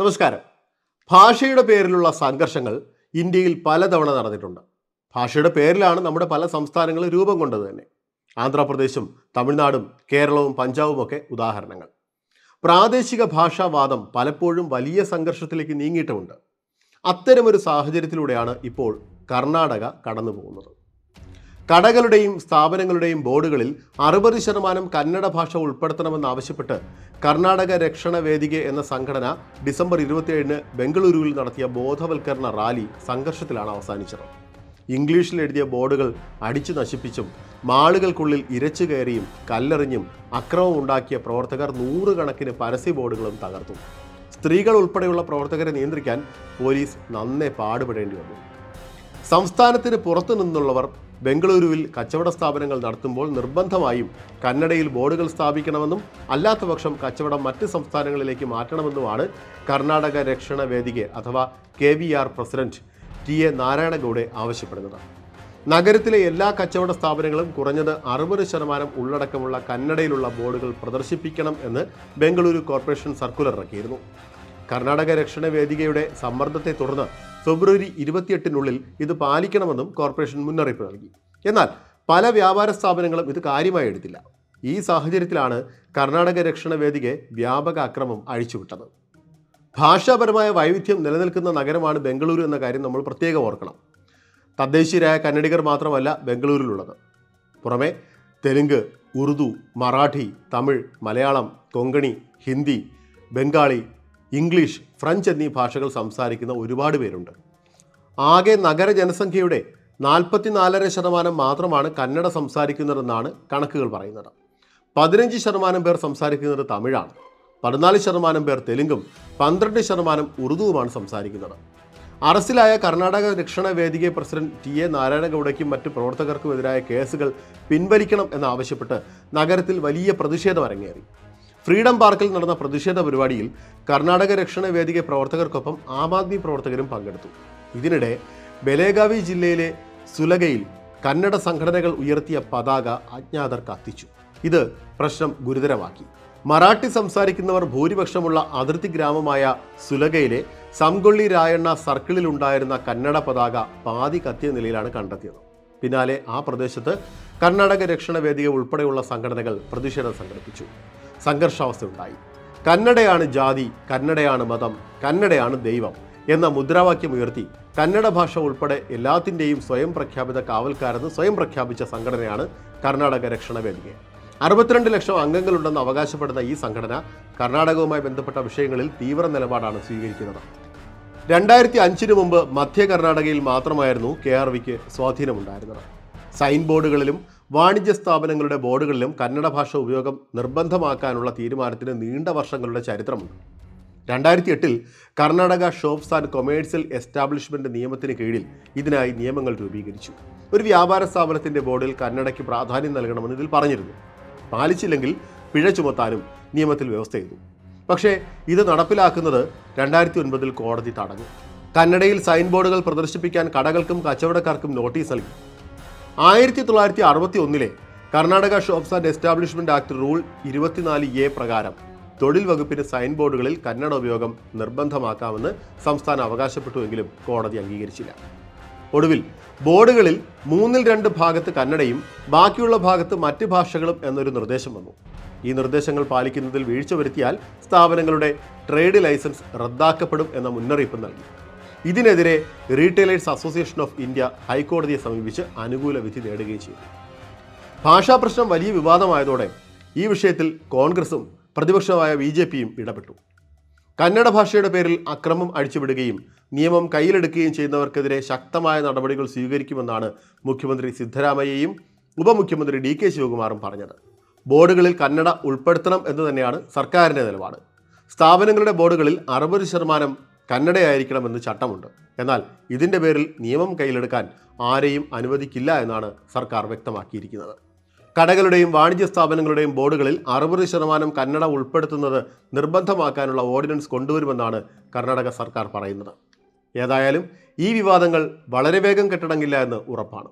നമസ്കാരം. ഭാഷയുടെ പേരിലുള്ള സംഘർഷങ്ങൾ ഇന്ത്യയിൽ പലതവണ നടന്നിട്ടുണ്ട്. ഭാഷയുടെ പേരിലാണ് നമ്മുടെ പല സംസ്ഥാനങ്ങളും രൂപം കൊണ്ടത് തന്നെ. ആന്ധ്രാപ്രദേശും തമിഴ്നാടും കേരളവും പഞ്ചാബും ഒക്കെ ഉദാഹരണങ്ങൾ. പ്രാദേശിക ഭാഷാവാദം പലപ്പോഴും വലിയ സംഘർഷത്തിലേക്ക് നീങ്ങിയിട്ടുമുണ്ട്. അത്തരമൊരു സാഹചര്യത്തിലൂടെയാണ് ഇപ്പോൾ കർണാടക കടന്നു പോകുന്നത് കടകളുടെയും സ്ഥാപനങ്ങളുടെയും ബോർഡുകളിൽ അറുപത് ശതമാനം കന്നഡ ഭാഷ ഉൾപ്പെടുത്തണമെന്നാവശ്യപ്പെട്ട് കർണാടക രക്ഷണ വേദിക എന്ന സംഘടന ഡിസംബർ ഇരുപത്തിയേഴിന് ബംഗളൂരുവിൽ നടത്തിയ ബോധവൽക്കരണ റാലി സംഘർഷത്തിലാണ് അവസാനിച്ചത്. ഇംഗ്ലീഷിൽ എഴുതിയ ബോർഡുകൾ അടിച്ചു നശിപ്പിച്ചും മാളുകൾക്കുള്ളിൽ ഇരച്ചു കയറിയും കല്ലെറിഞ്ഞും അക്രമം ഉണ്ടാക്കിയ പ്രവർത്തകർ നൂറുകണക്കിന് പരസ്യ ബോർഡുകളും തകർത്തു. സ്ത്രീകൾ ഉൾപ്പെടെയുള്ള പ്രവർത്തകരെ നിയന്ത്രിക്കാൻ പോലീസ് നന്നേ പാടുപെടേണ്ടി വന്നു. സംസ്ഥാനത്തിന് പുറത്തു നിന്നുള്ളവർ ബംഗളൂരുവിൽ കച്ചവട സ്ഥാപനങ്ങൾ നടത്തുമ്പോൾ നിർബന്ധമായും കന്നഡയിൽ ബോർഡുകൾ സ്ഥാപിക്കണമെന്നും അല്ലാത്തപക്ഷം കച്ചവടം മറ്റ് സംസ്ഥാനങ്ങളിലേക്ക് മാറ്റണമെന്നുമാണ് കർണാടക രക്ഷണ വേദിക അഥവാ K V R president T A Narayanagowda ആവശ്യപ്പെടുന്നത്. നഗരത്തിലെ എല്ലാ കച്ചവട സ്ഥാപനങ്ങളും കുറഞ്ഞത് അറുപത് ശതമാനം ഉള്ളടക്കമുള്ള കന്നഡയിലുള്ള ബോർഡുകൾ പ്രദർശിപ്പിക്കണം എന്ന് ബംഗളൂരു കോർപ്പറേഷൻ സർക്കുലർ ഇറക്കിയിരുന്നു കർണാടക രക്ഷണ വേദികയുടെ സമ്മർദ്ദത്തെ തുടർന്ന് ഫെബ്രുവരി ഇരുപത്തിയെട്ടിനുള്ളിൽ ഇത് പാലിക്കണമെന്നും കോർപ്പറേഷൻ മുന്നറിയിപ്പ് നൽകി. എന്നാൽ പല വ്യാപാര സ്ഥാപനങ്ങളും ഇത് കാര്യമായി എടുത്തില്ല. ഈ സാഹചര്യത്തിലാണ് കർണാടക രക്ഷണ വ്യാപക അക്രമം അഴിച്ചുവിട്ടത്. ഭാഷാപരമായ വൈവിധ്യം നിലനിൽക്കുന്ന നഗരമാണ് ബംഗളൂരു എന്ന കാര്യം നമ്മൾ പ്രത്യേകം ഓർക്കണം. തദ്ദേശീയരായ കന്നഡികർ മാത്രമല്ല ബംഗളൂരിലുള്ളത്. പുറമെ തെലുങ്ക് ഉറുദു മറാഠി തമിഴ് മലയാളം കൊങ്കണി ഹിന്ദി ബംഗാളി ഇംഗ്ലീഷ് ഫ്രഞ്ച് എന്നീ ഭാഷകൾ സംസാരിക്കുന്ന ഒരുപാട് പേരുണ്ട്. ആകെ നഗര ജനസംഖ്യയുടെ നാൽപ്പത്തിനാലര ശതമാനം മാത്രമാണ് കന്നഡ സംസാരിക്കുന്നതെന്നാണ് കണക്കുകൾ പറയുന്നത്. പതിനഞ്ച് ശതമാനം പേർ സംസാരിക്കുന്നത് തമിഴാണ്. പതിനാല് ശതമാനം പേർ തെലുങ്കും പന്ത്രണ്ട് ശതമാനം ഉറുദുവുമാണ് സംസാരിക്കുന്നത്. അറസ്റ്റിലായ Karnataka Rakshana Vedike president T A നാരായണഗൌഡയ്ക്കും മറ്റ് പ്രവർത്തകർക്കുമെതിരായ കേസുകൾ പിൻവലിക്കണം എന്നാവശ്യപ്പെട്ട് നഗരത്തിൽ വലിയ പ്രതിഷേധം അരങ്ങേറി. ഫ്രീഡം പാർക്കിൽ നടന്ന പ്രതിഷേധ പരിപാടിയിൽ കർണാടക രക്ഷണ വേദിക പ്രവർത്തകർക്കൊപ്പം ആം ആദ്മി പ്രവർത്തകരും പങ്കെടുത്തു. ഇതിനിടെ ബലേഗാവി ജില്ലയിലെ സുലഗയിൽ കന്നഡ സംഘടനകൾ ഉയർത്തിയ പതാക അജ്ഞാതർ കത്തിച്ചു. ഇത് പ്രശ്നം ഗുരുതരമാക്കി. മറാഠി സംസാരിക്കുന്നവർ ഭൂരിപക്ഷമുള്ള അതിർത്തി ഗ്രാമമായ സുലഗയിലെ സംഗൊള്ളി രായണ്ണ സർക്കിളിൽ ഉണ്ടായിരുന്ന കന്നഡ പതാക പാതി കത്തിയ നിലയിലാണ് കണ്ടെത്തിയത്. പിന്നാലെ ആ പ്രദേശത്ത് കർണാടക രക്ഷണ വേദിക ഉൾപ്പെടെയുള്ള സംഘടനകൾ പ്രതിഷേധം സംഘടിപ്പിച്ചു. സംഘർഷാവസ്ഥ ഉണ്ടായി കന്നഡയാണ് ജാതി കന്നഡയാണ് മതം കന്നഡയാണ് ദൈവം എന്ന മുദ്രാവാക്യം ഉയർത്തി കന്നഡ ഭാഷ ഉൾപ്പെടെ എല്ലാത്തിന്റെയും സ്വയം പ്രഖ്യാപിത കാവൽക്കാരെന്ന് സ്വയം പ്രഖ്യാപിച്ച സംഘടനയാണ് കർണാടക രക്ഷണ വേദിക അറുപത്തിരണ്ട് ലക്ഷം അംഗങ്ങളുണ്ടെന്ന് അവകാശപ്പെടുന്ന ഈ സംഘടന കർണാടകവുമായി ബന്ധപ്പെട്ട വിഷയങ്ങളിൽ തീവ്ര നിലപാടാണ് സ്വീകരിക്കുന്നത്. രണ്ടായിരത്തി അഞ്ചിന് മുമ്പ് മധ്യ കർണാടകയിൽ മാത്രമായിരുന്നു കെ ആർ വിക്ക് സ്വാധീനമുണ്ടായിരുന്നത്. സൈൻ ബോർഡുകളിലും വാണിജ്യ സ്ഥാപനങ്ങളുടെ ബോർഡുകളിലും കന്നഡ ഭാഷ ഉപയോഗം നിർബന്ധമാക്കാനുള്ള തീരുമാനത്തിന് നീണ്ട വർഷങ്ങളുടെ ചരിത്രമുണ്ട്. രണ്ടായിരത്തി എട്ടിൽ Karnataka shops and commercial establishment നിയമത്തിന് കീഴിൽ ഇതിനായി നിയമങ്ങൾ രൂപീകരിച്ചു. ഒരു വ്യാപാര സ്ഥാപനത്തിന്റെ ബോർഡിൽ കന്നഡയ്ക്ക് പ്രാധാന്യം നൽകണമെന്ന് ഇതിൽ പറഞ്ഞിരുന്നു. പാലിച്ചില്ലെങ്കിൽ പിഴ ചുമത്താനും നിയമത്തിൽ വ്യവസ്ഥ ചെയ്തു. പക്ഷേ ഇത് നടപ്പിലാക്കുന്നത് രണ്ടായിരത്തി ഒൻപതിൽ കോടതി തടഞ്ഞു. കന്നഡയിൽ സൈൻ ബോർഡുകൾ പ്രദർശിപ്പിക്കാൻ കടകൾക്കും കച്ചവടക്കാർക്കും നോട്ടീസ് നൽകി. ആയിരത്തി തൊള്ളായിരത്തി അറുപത്തി ഒന്നിലെ Karnataka shops and establishment act rule ഇരുപത്തിനാല് എ പ്രകാരം തൊഴിൽ വകുപ്പിന്റെ സൈൻ ബോർഡുകളിൽ കന്നഡ ഉപയോഗം നിർബന്ധമാക്കാമെന്ന് സംസ്ഥാനം അവകാശപ്പെട്ടുവെങ്കിലും കോടതി അംഗീകരിച്ചില്ല. ഒടുവിൽ ബോർഡുകളിൽ മൂന്നിൽ രണ്ട് ഭാഗത്ത് കന്നഡയും ബാക്കിയുള്ള ഭാഗത്ത് മറ്റ് ഭാഷകളും എന്നൊരു നിർദ്ദേശം വന്നു. ഈ നിർദ്ദേശങ്ങൾ പാലിക്കുന്നതിൽ വീഴ്ച വരുത്തിയാൽ സ്ഥാപനങ്ങളുടെ ട്രേഡ് ലൈസൻസ് റദ്ദാക്കപ്പെടും എന്ന മുന്നറിയിപ്പ് നൽകി. ഇതിനെതിരെ റീറ്റെയിലേഴ്സ് അസോസിയേഷൻ ഓഫ് ഇന്ത്യ ഹൈക്കോടതിയെ സമീപിച്ച് അനുകൂല വിധി നേടുകയും ചെയ്തു. ഭാഷാ പ്രശ്നം വലിയ വിവാദമായതോടെ ഈ വിഷയത്തിൽ കോൺഗ്രസും പ്രതിപക്ഷമായ ബി ജെ പിയും ഇടപെട്ടു. കന്നഡ ഭാഷയുടെ പേരിൽ അക്രമം അഴിച്ചുവിടുകയും നിയമം കയ്യിലെടുക്കുകയും ചെയ്യുന്നവർക്കെതിരെ ശക്തമായ നടപടികൾ സ്വീകരിക്കുമെന്നാണ് മുഖ്യമന്ത്രി സിദ്ധരാമയ്യയും ഉപമുഖ്യമന്ത്രി ഡി കെ ശിവകുമാറും പറഞ്ഞത്. ബോർഡുകളിൽ കന്നഡ ഉൾപ്പെടുത്തണം എന്ന് തന്നെയാണ് സർക്കാരിന്റെ നിലപാട്. സ്ഥാപനങ്ങളുടെ ബോർഡുകളിൽ അറുപത് ശതമാനം കന്നഡയായിരിക്കണമെന്ന് ചട്ടമുണ്ട്. എന്നാൽ ഇതിന്റെ പേരിൽ നിയമം കയ്യിലെടുക്കാൻ ആരെയും അനുവദിക്കില്ല എന്നാണ് സർക്കാർ വ്യക്തമാക്കിയിരിക്കുന്നത്. കടകളുടെയും വാണിജ്യ സ്ഥാപനങ്ങളുടെയും ബോർഡുകളിൽ അറുപത് ശതമാനം കന്നഡ ഉൾപ്പെടുത്തുന്നത് നിർബന്ധമാക്കാനുള്ള ഓർഡിനൻസ് കൊണ്ടുവരുമെന്നാണ് കർണാടക സർക്കാർ പറയുന്നത്. ഏതായാലും ഈ വിവാദങ്ങൾ വളരെ വേഗം കെട്ടടങ്ങില്ല എന്ന് ഉറപ്പാണ്.